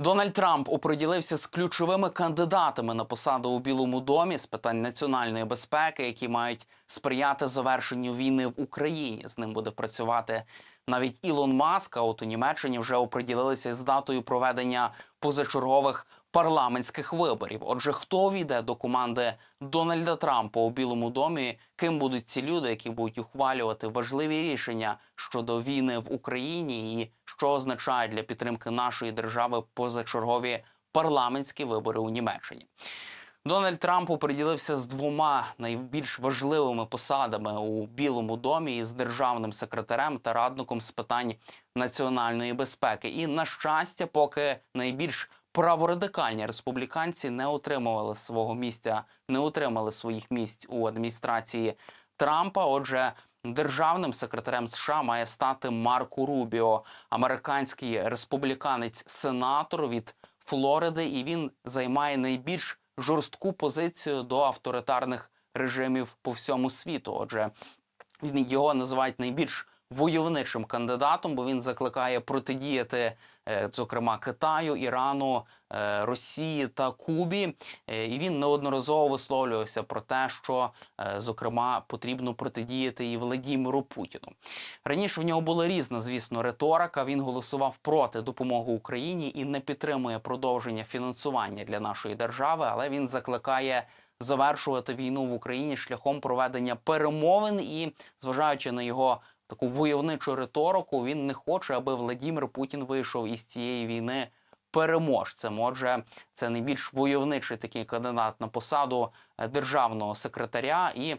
Дональд Трамп оприділився з ключовими кандидатами на посаду у Білому домі з питань національної безпеки, які мають сприяти завершенню війни в Україні. З ним буде працювати навіть Ілон Маск. А от у Німеччині вже оприділилися з датою проведення позачергових парламентських виборів. Отже, хто війде до команди Дональда Трампа у Білому домі? Ким будуть ці люди, які будуть ухвалювати важливі рішення щодо війни в Україні, і що означає для підтримки нашої держави позачергові парламентські вибори у Німеччині? Дональд Трамп оприділився з двома найбільш важливими посадами у Білому домі із державним секретарем та радником з питань національної безпеки. І на щастя, поки найбільш праворадикальні республіканці не отримували свого місця, не отримали своїх місць у адміністрації Трампа. Отже, державним секретарем США має стати Марко Рубіо, американський республіканець-сенатор від Флориди, і він займає найбільш жорстку позицію до авторитарних режимів по всьому світу. Отже, його називають найбільш войовничим кандидатом, бо він закликає протидіяти, е, зокрема, Китаю, Ірану, е, Росії та Кубі. Е, І він неодноразово висловлювався про те, що зокрема потрібно протидіяти і Владіміру Путіну. Раніше в нього була різна, звісно, риторика. Він голосував проти допомоги Україні і не підтримує продовження фінансування для нашої держави, але він закликає. Завершувати війну в Україні шляхом проведення перемовин і зважаючи на його таку войовничу риторику, він не хоче, аби Владімір Путін вийшов із цієї війни переможцем. Отже, це найбільш войовничий такий кандидат на посаду е, державного секретаря і.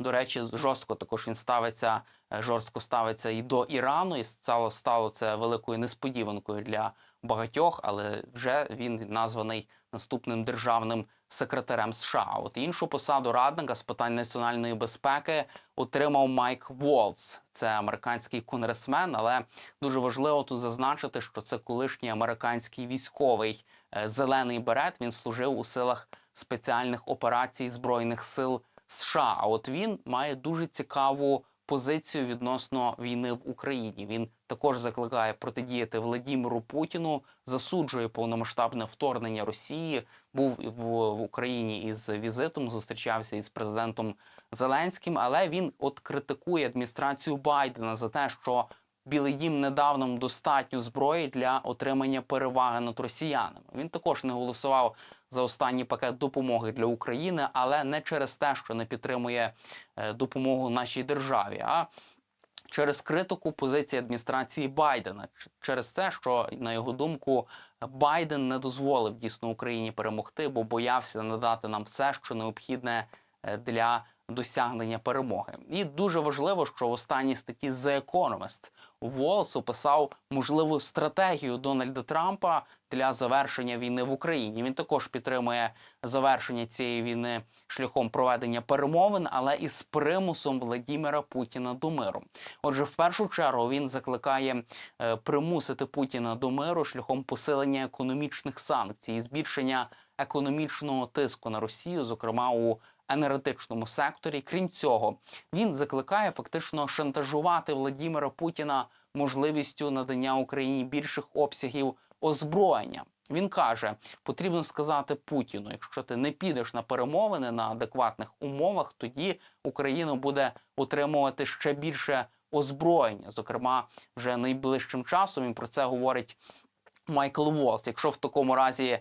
До речі, жорстко також він ставиться, е, жорстко ставиться і до Ірану, і стало стало це великою несподіванкою для багатьох, але вже він названий наступним державним секретарем США. От іншу посаду радника з питань національної безпеки отримав Майк Волц. Це американський конгресмен, але дуже важливо тут зазначити, що це колишній американський військовий е, зелений берет. Він служив у силах спеціальних операцій збройних сил США. А от він має дуже цікаву позицію відносно війни в Україні. Він також закликає протидіяти Владіміру Путіну, засуджує повномасштабне вторгнення Росії. Був в Україні із візитом, зустрічався із президентом Зеленським, але він от критикує адміністрацію Байдена за те, що Білий Дім не дав нам достатньо зброї для отримання переваги над росіянами. Він також не голосував за останній пакет допомоги для України, але не через те, що не підтримує е, допомогу нашій державі, а через критику позиції адміністрації Байдена, через те, що на його думку Байден не дозволив дійсно Україні перемогти, бо боявся надати нам все, що необхідне е, для досягнення перемоги. І дуже важливо, що в останній статті The Economist Волс описав можливу стратегію Дональда Трампа для завершення війни в Україні. Він також підтримує завершення цієї війни шляхом проведення перемовин, але із примусом Владіміра Путіна до миру. Отже, в першу чергу він закликає е, примусити Путіна до миру шляхом посилення економічних санкцій і збільшення економічного тиску на Росію, зокрема у енергетичному секторі. Крім цього, він закликає фактично шантажувати Владіміра Путіна можливістю надання Україні більших обсягів озброєння. Він каже, потрібно сказати Путіну: якщо ти не підеш на перемовини на адекватних умовах, тоді Україна буде отримувати ще більше озброєння. Зокрема, вже найближчим часом він про це говорить Майкл Волс. Якщо в такому разі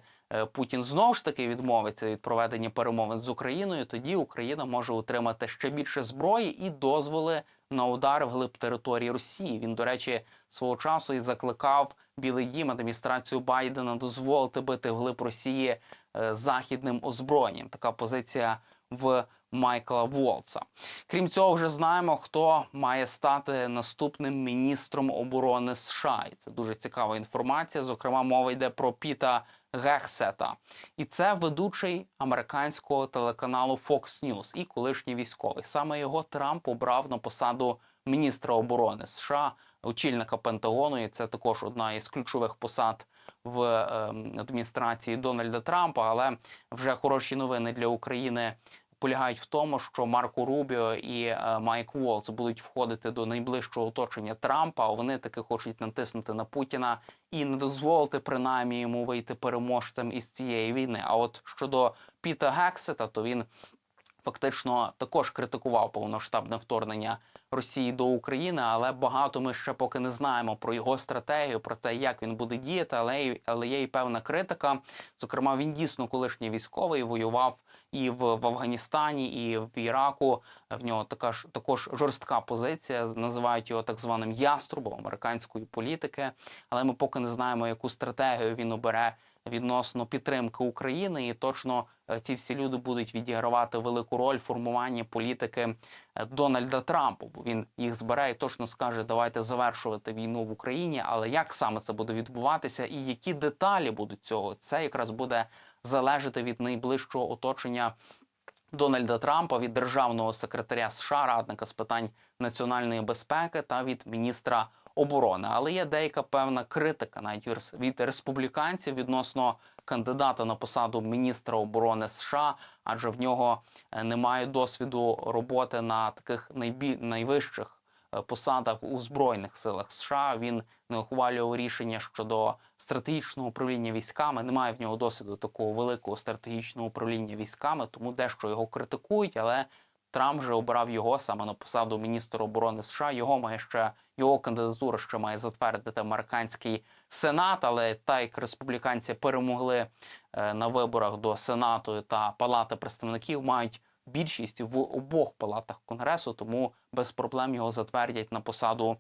Путін знову ж таки відмовиться від проведення перемовин з Україною, тоді Україна може отримати ще більше зброї і дозволи на удари вглиб території Росії. Він, до речі, свого часу і закликав Білий Дім адміністрацію Байдена дозволити бити вглиб Росії е, західним озброєнням. Така позиція в Майкла Волца. Крім цього, вже знаємо, хто має стати наступним міністром оборони США. І це дуже цікава інформація. Зокрема, мова йде про Піта Гехсета, і це ведучий американського телеканалу Fox News і колишній військовий. Саме його Трамп обрав на посаду міністра оборони США, очільника Пентагону. І це також одна із ключових посад в ем, адміністрації Дональда Трампа. Але вже хороші новини для України полягають в тому, що Марко Рубіо і е, Майк Волц будуть входити до найближчого оточення Трампа. Вони таки хочуть натиснути на Путіна і не дозволити принаймні йому вийти переможцем із цієї війни. А от щодо Піта Гексета, то він фактично також критикував повномасштабне вторгнення Росії до України, але багато ми ще поки не знаємо про його стратегію, про те, як він буде діяти. Але але є і певна критика. Зокрема, він дійсно колишній військовий воював і в, в Афганістані, і в Іраку. В нього така ж також жорстка позиція. Називають його так званим яструбом американської політики. Але ми поки не знаємо, яку стратегію він обере відносно підтримки України, і точно е, ці всі люди будуть відігравати велику роль в формуванні політики е, Дональда Трампа. Бо він їх збере і точно скаже, давайте завершувати війну в Україні. Але як саме це буде відбуватися, і які деталі будуть цього, це якраз буде залежати від найближчого оточення. Дональда Трампа від державного секретаря США, радника з питань національної безпеки та від міністра оборони. Але є деяка певна критика навіть від- республіканців відносно кандидата на посаду міністра оборони США, адже в нього е, немає досвіду роботи на таких найбі... найвищих е, посадах у збройних силах США. Він не ухвалював рішення щодо стратегічного управління військами. Немає в нього досвіду такого великого стратегічного управління військами, тому дещо його критикують, але. Трамп вже обрав його саме на посаду міністра оборони США. Його має ще його кандидатуру ще має затвердити американський сенат. Але так як республіканці перемогли е, на виборах до сенату та палати представників, мають більшість в обох палатах конгресу, тому без проблем його затвердять на посаду,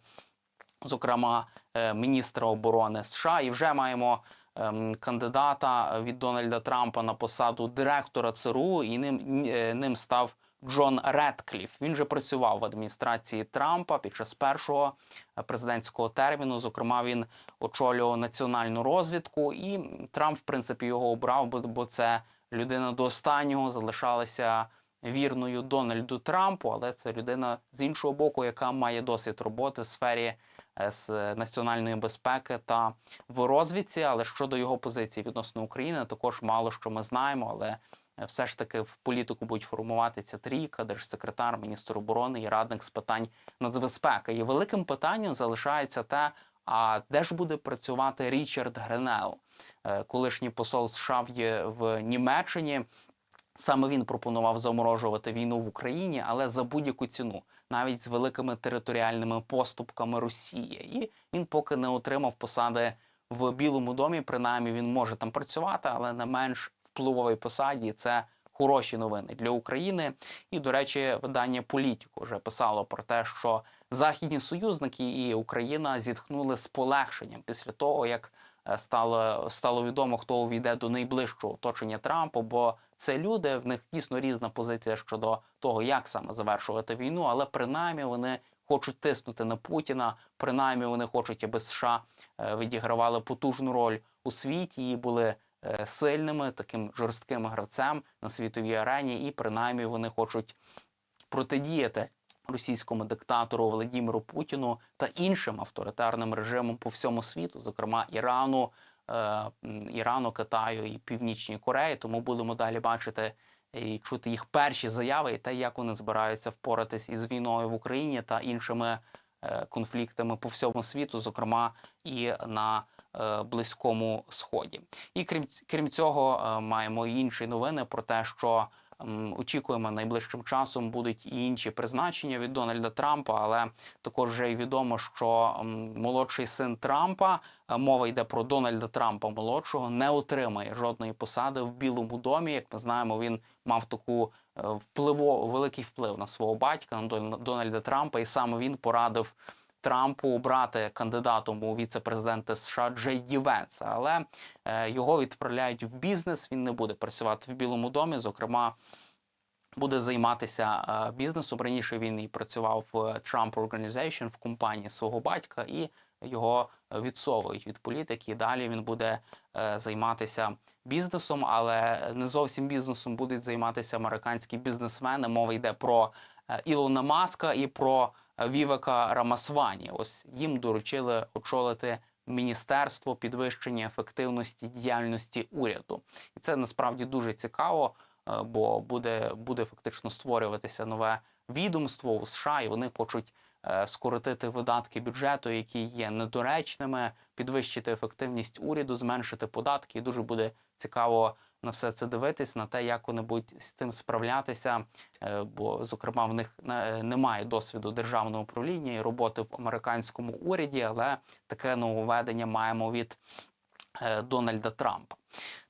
зокрема е, міністра оборони США. І вже маємо ем, кандидата від Дональда Трампа на посаду директора ЦРУ, і ним, е, ним став Джон Редкліф. Він же працював в адміністрації Трампа під час першого е, президентського терміну. Зокрема, він очолював національну розвідку, і Трамп, в принципі, його обрав, бо- це людина до останнього залишалася вірною Дональду Трампу, але це людина з іншого боку, яка має досвід роботи в сфері е, з національної безпеки та в розвідці. Але щодо його позиції відносно України, також мало що ми знаємо, але. Все ж таки в політику будуть формуватися трійка, держсекретар, міністр оборони і радник з питань нацбезпеки. І великим питанням залишається те, а де ж буде працювати Річард Гренел, Е, колишній посол США в Німеччині. Саме він пропонував заморожувати війну в Україні, але за будь-яку ціну, навіть з великими територіальними поступками Росії. І він поки не отримав посади в Білому домі. Принаймні він може там працювати, але на менш впливовій посаді. Це хороші новини для України. І, до речі, видання Політіко вже писало про те, що західні союзники і Україна зітхнули з полегшенням після того, як е, стало, стало відомо, хто увійде до найближчого оточення Трампа. Бо це люди, в них дійсно різна позиція щодо того, як саме завершувати війну, але принаймні вони хочуть тиснути на Путіна. Принаймні вони хочуть, аби США е, відігравали потужну роль у світі і були сильними, таким жорстким гравцем на світовій арені, і принаймні вони хочуть протидіяти російському диктатору Володимиру Путіну та іншим авторитарним режимам по всьому світу, зокрема Ірану, е, Ірану, Китаю і Північній Кореї. Тому будемо далі бачити і чути їх перші заяви, і те, як вони збираються впоратись із війною в Україні та іншими е, конфліктами по всьому світу, зокрема і на е, Близькому Сході. І крім, крім цього, е, маємо інші новини про те, що очікуємо найближчим часом будуть і інші призначення від Дональда Трампа, але також вже й відомо, що молодший син Трампа е, мова йде про Дональда Трампа молодшого, не отримає жодної посади в Білому домі. Як ми знаємо, він мав таку е, впливо великий вплив на свого батька на Дон- Дональда Трампа, і саме він порадив. Трампу обрати кандидатом у віце-президенти США Джей Ді Венса, але е, його відправляють в бізнес. Він не буде працювати в Білому домі. Зокрема, буде займатися е, бізнесом. Раніше він і працював в Trump Organization в компанії свого батька, і його відсовують від політики. І далі він буде е, займатися бізнесом, але не зовсім бізнесом будуть займатися американські бізнесмени. Мова йде про е, Ілона Маска і про Вівека Рамасвані. Ось їм доручили очолити міністерство підвищення ефективності діяльності уряду, і це насправді дуже цікаво. е, бо буде, буде фактично створюватися нове відомство у США, і вони хочуть скоротити видатки бюджету, які є недоречними, підвищити ефективність уряду, зменшити податки. І дуже буде цікаво на все це дивитись, на те, як вони будуть з цим справлятися. Е, Бо, зокрема, в них е, немає досвіду державного управління і роботи в американському уряді, але таке нововведення маємо від е, Дональда Трампа.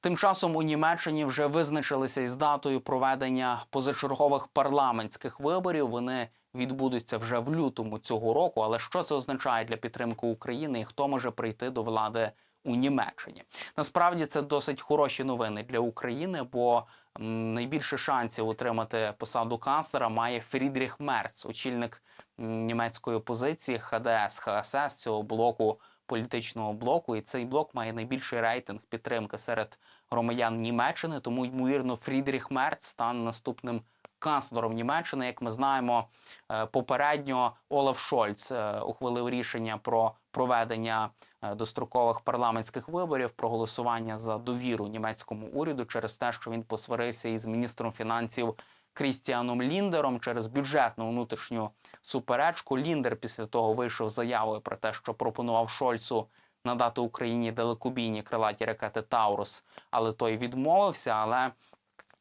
Тим часом у Німеччині вже визначилися із датою проведення позачергових парламентських виборів. Вони відбудуться вже в лютому цього року. Але що це означає для підтримки України і хто може прийти до влади у Німеччині? Насправді це досить хороші новини для України, бо найбільше шансів отримати посаду канцлера має Фрідріх Мерц, очільник німецької опозиції ХДС ХСС цього блоку політичного блоку, і цей блок має найбільший рейтинг підтримки серед громадян Німеччини. Тому ймовірно, Фрідріх Мерц стане наступним канцлером Німеччини. Як ми знаємо, е, попередньо Олаф Шольц е, ухвалив рішення про проведення е, дострокових парламентських виборів, про голосування за довіру німецькому уряду через те, що він посварився із міністром фінансів. Крістіаном Ліндером через бюджетну внутрішню суперечку. Ліндер після того вийшов заявою про те, що пропонував Шольцу надати Україні далекобійні крилаті ракети Таурус, але той відмовився. Але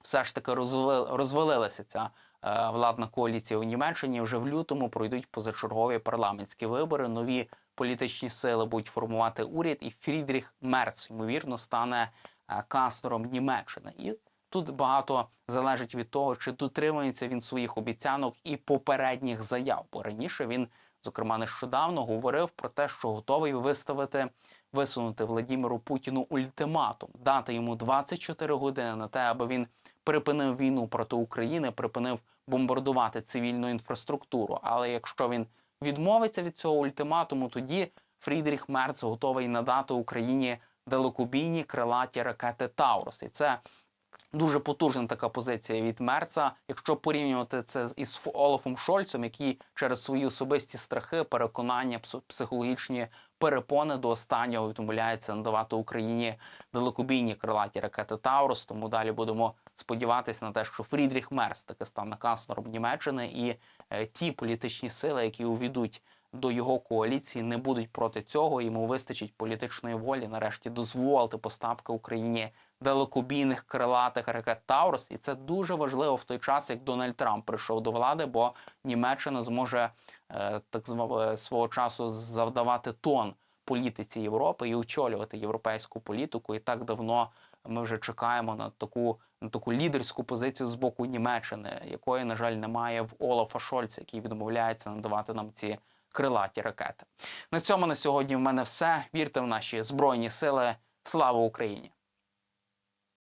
все ж таки розвалилася ця е, владна коаліція у Німеччині. Вже в лютому пройдуть позачергові парламентські вибори. Нові політичні сили будуть формувати уряд, і Фрідріх Мерц ймовірно стане е, канцлером Німеччини. І тут багато залежить від того, чи дотримується він своїх обіцянок і попередніх заяв. Бо раніше він, зокрема, нещодавно говорив про те, що готовий виставити висунути Владіміру Путіну ультиматум, дати йому 24 години на те, аби він припинив війну проти України, припинив бомбардувати цивільну інфраструктуру. Але якщо він відмовиться від цього ультиматуму, тоді Фрідріх Мерц готовий надати Україні далекобійні крилаті ракети Таурус. І це дуже потужна така позиція від Мерца. Якщо порівнювати це із Олафом Шольцем, який через свої особисті страхи, переконання, пс- психологічні перепони до останнього відмовляється надавати Україні далекобійні крилаті ракети Таурус. Тому далі будемо сподіватися на те, що Фрідріх Мерц таки стане канцлером Німеччини, і е, ті політичні сили, які увійдуть до його коаліції, не будуть проти цього. Йому вистачить політичної волі нарешті дозволити поставки Україні далекобійних крилатих ракет Таурус. І це дуже важливо в той час, як Дональд Трамп прийшов до влади, бо Німеччина зможе е, так звав свого часу завдавати тон політиці Європи і очолювати європейську політику. І так давно ми вже чекаємо на таку на таку лідерську позицію з боку Німеччини, якої, на жаль, немає в Олафа Шольца, який відмовляється надавати нам ці крилаті ракети. На цьому на сьогодні в мене все. Вірте в наші збройні сили. Слава Україні!